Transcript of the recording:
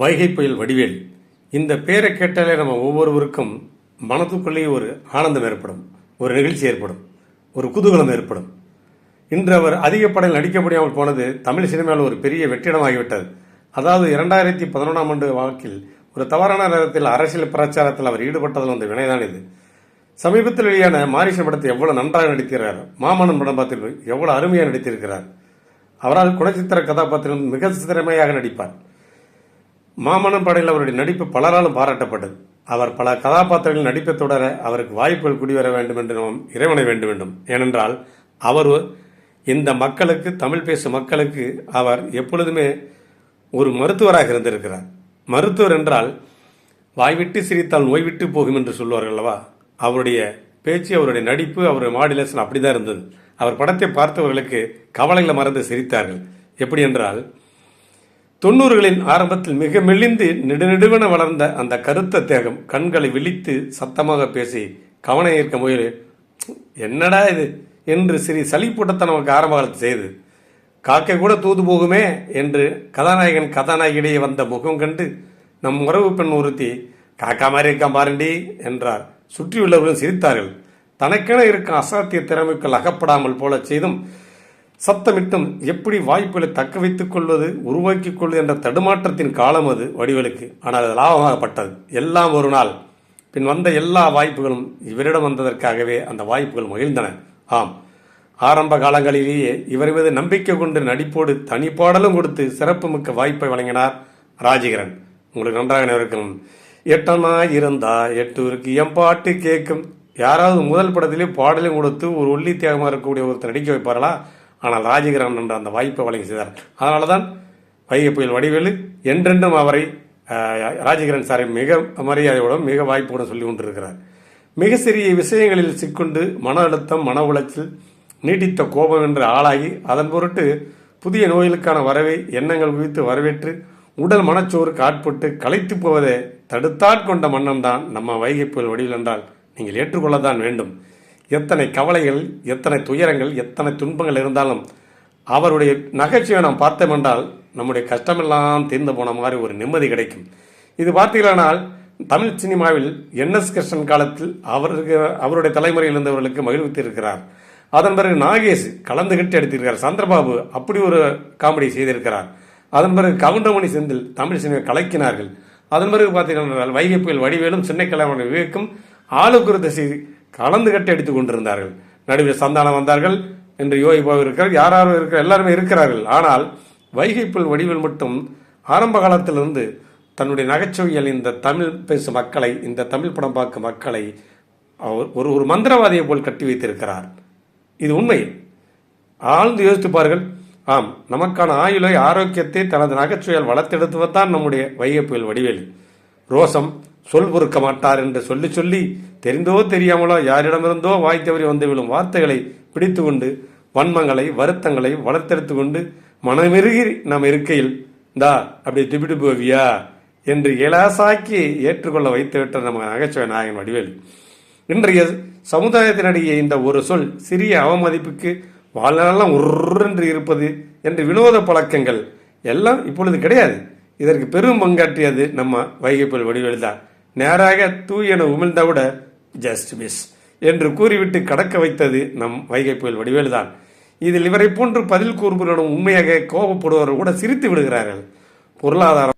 வைகை புயல் வடிவேல். இந்த பேரை கேட்டாலே நம்ம ஒவ்வொருவருக்கும் மனத்துக்குள்ளேயே ஒரு ஆனந்தம் ஏற்படும் ஒரு நிகழ்ச்சி ஏற்படும் ஒரு குதூகலம் ஏற்படும். இன்று அவர் அதிக படம் நடிக்க முடியாமல் போனது தமிழ் சினிமாவில் ஒரு பெரிய வெற்றிடமாகிவிட்டது. அதாவது இரண்டாயிரத்தி பதினொன்றாம் ஆண்டு வாக்கில் ஒரு தவறான நேரத்தில் அரசியல் பிரச்சாரத்தில் அவர் ஈடுபட்டதில் வந்த வினைதான் இது. சமீபத்தில் வெளியான மாரிசன் படத்தை எவ்வளவு நன்றாக நடித்திருக்கிறார் மாமன்னன் படம் பார்த்து எவ்வளவு அருமையாக நடித்திருக்கிறார். அவரால் குணச்சித்திர கதாபாத்திரம் மிக திறமையாக நடிப்பார். மாமனம் படையில் அவருடைய நடிப்பு பலராலும் பாராட்டப்பட்டது. அவர் பல கதாபாத்திரங்களில் நடிப்பை தொடர அவருக்கு வாய்ப்புகள் குடிவர வேண்டும் என்று நாம் இறைவனை வேண்டும் வேண்டும். ஏனென்றால் அவர் இந்த மக்களுக்கு தமிழ் பேசும் மக்களுக்கு அவர் எப்பொழுதுமே ஒரு மருத்துவராக இருந்திருக்கிறார். மருத்துவர் என்றால் வாய்விட்டு சிரித்தால் நோய்விட்டு போகும் என்று சொல்வார்கள் அல்லவா? அவருடைய பேச்சு அவருடைய நடிப்பு அவருடைய மாடுலேஷன் அப்படிதான் இருந்தது. அவர் படத்தை பார்த்தவர்களுக்கு கவலைகளை மறந்து சிரித்தார்கள். எப்படி என்றால் தொண்ணூறுகளின் ஆரம்பத்தில் மிக மெலிந்து நெடுநெடுவென வளர்ந்த அந்த கருத்த தேகம் கண்களை விழித்து சத்தமாக பேசி கவனம் ஈர்க்க முயல் என்னடா இது? என்று சிறி சளிப்பூட்டத்தை நமக்கு ஆரம்ப காலத்தில் செய்து காக்கை கூட தூது போகுமே? என்று கதாநாயகன் கதாநாயகியிடையே வந்த முகம் கண்டு நம் உறவு பெண் ஒருத்தி காக்கா மாதிரி இருக்கா பாருண்டி என்றார். சுற்றியுள்ளவர்களும் சிரித்தார்கள். தனக்கென இருக்கும் அசாத்திய திறமைக்குள் அகப்படாமல் போல செய்தும் சத்தமிட்டும் எப்படி வாய்ப்புகளை தக்க வைத்துக் கொள்வது உருவாக்கிக் கொள்வது என்ற தடுமாற்றத்தின் காலம் அது வடிவலுக்கு ஆனால் அது லாபமாகப்பட்டது. எல்லாம் ஒரு நாள். பின் வந்த எல்லா வாய்ப்புகளும் இவரிடம் வந்ததற்காகவே அந்த வாய்ப்புகள் மகிழ்ந்தன. ஆம். ஆரம்ப காலங்களிலேயே இவர் மீது நம்பிக்கை கொண்டு நடிப்போடு தனிப்பாடலும் கொடுத்து சிறப்பு மிக்க வாய்ப்பை வழங்கினார் ராஜகிரன். உங்களுக்கு நன்றாக நினைவிருக்கும் எட்டனா இருந்தா எட்டூருக்கு என் பாட்டு கேட்கும் யாராவது முதல் படத்திலே பாடலையும் கொடுத்து ஒரு ஒல்லி தியாகமாக இருக்கக்கூடிய ஒருத்தர் நடிக்க வைப்பார்களா? ஆனால் ராஜகிரகன் என்ற அந்த வாய்ப்பை வழங்கி செய்தார். அதனால தான் வைகை புயல் வடிவேலு என்றென்றும் அவரை அஹ், ராஜகிரண் சாரை மிக மரியாதையோடும் மிக வாய்ப்புடன் சொல்லி கொண்டிருக்கிறார். மிக சிறிய விஷயங்களில் சிக்கொண்டு மன அழுத்தம் மன உளைச்சல் நீடித்த கோபம் என்று ஆளாகி அதன் பொருட்டு புதிய நோய்களுக்கான வரவை எண்ணங்கள் குவித்து வரவேற்று உடல் மனச்சோருக்கு ஆட்பட்டு களைத்து போவதை தடுத்தாட்கொண்ட மன்னன் தான் நம்ம வைகை புயல் வடிவில் என்றால் நீங்கள் ஏற்றுக்கொள்ளத்தான் வேண்டும். எத்தனை கவலைகள் எத்தனை துயரங்கள் எத்தனை துன்பங்கள் இருந்தாலும் அவருடைய நகைச்சுவை நாம் பார்த்தோம் என்றால் நம்முடைய கஷ்டமெல்லாம் தீர்ந்து போன மாதிரி ஒரு நிம்மதி கிடைக்கும். இது பார்த்தீர்களானால் தமிழ் சினிமாவில் என் எஸ் கிருஷ்ணன் காலத்தில் அவருக்கு அவருடைய தலைமுறையில் இருந்தவர்களுக்கு மகிழ்வித்திருக்கிறார். அதன் பிறகு நாகேஷ் கலந்துகிட்டு எடுத்திருக்கிறார். சந்திரபாபு அப்படி ஒரு காமெடி செய்திருக்கிறார். அதன் பிறகு கவுண்டமணி செந்தில் தமிழ் சினிமா கலக்கினார்கள். அதன் பிறகு பார்த்தீங்கன்னா வைகை புயல் வடிவேலும் சின்ன கலைவன் விவேக்கும் ஆளுக்குரு திசை கலந்து கட்டி அடித்துக் கொண்டிருந்தார்கள். நடுவில் சந்தானம் வந்தார்கள். என்று யோகி பாபு இருக்கிறார். யாராரும் இருக்கிற எல்லாருமே இருக்கிறார்கள். ஆனால் வைகைப்புல் வடிவில் மட்டும் ஆரம்ப காலத்திலிருந்து தன்னுடைய நகைச்சுவையில் இந்த தமிழ் பேசும் மக்களை இந்த தமிழ் படம் பார்க்கும் மக்களை அவர் ஒரு ஒரு மந்திரவாதியை போல் கட்டி வைத்திருக்கிறார். இது உண்மை. ஆழ்ந்து யோசித்துப்பார்கள் ஆம் நமக்கான ஆயுளை ஆரோக்கியத்தை தனது நகைச்சுவையால் வளர்த்தெடுத்துவதுதான் நம்முடைய வைகை புயல் வடிவேலு. ரோசம் சொல் பொறுக்க மாட்டார் என்று சொல்லி சொல்லி தெரிந்தோ தெரியாமலோ யாரிடமிருந்தோ வாய் தவறி வந்து விழும் வார்த்தைகளை பிடித்து கொண்டு வன்மங்களை வருத்தங்களை வளர்த்தெடுத்து கொண்டு மனமிருகி நாம் இருக்கையில் தா அப்படி திபிட்டு போவியா? என்று இலாசாக்கி ஏற்றுக்கொள்ள வைத்து விட்டார் நம்ம நகைச்சுவை நாயகன் வடிவேல். இன்றைய சமுதாயத்தினிடையே இந்த ஒரு சொல் சிறிய அவமதிப்புக்கு வாழ்நாளெல்லாம் உர்ரென்று இருப்பது என்று வினோத பழக்கங்கள் எல்லாம் இப்பொழுது கிடையாது. இதற்கு பெரும் பங்காற்றியது நம்ம வைகைப்புல் வடிவேலு தான் நேராக தூயென உமிழ்ந்த விட ஜஸ்ட் மிஸ் என்று கூறிவிட்டு கடக்க வைத்தது நம் வைகை புயல் வடிவேலு தான் இதில் இவரை போன்று பதில் கூறுபவரிடம் உண்மையாக கோபப்படுவர்கள் கூட சிரித்து விடுகிறார்கள். பொருளாதாரம்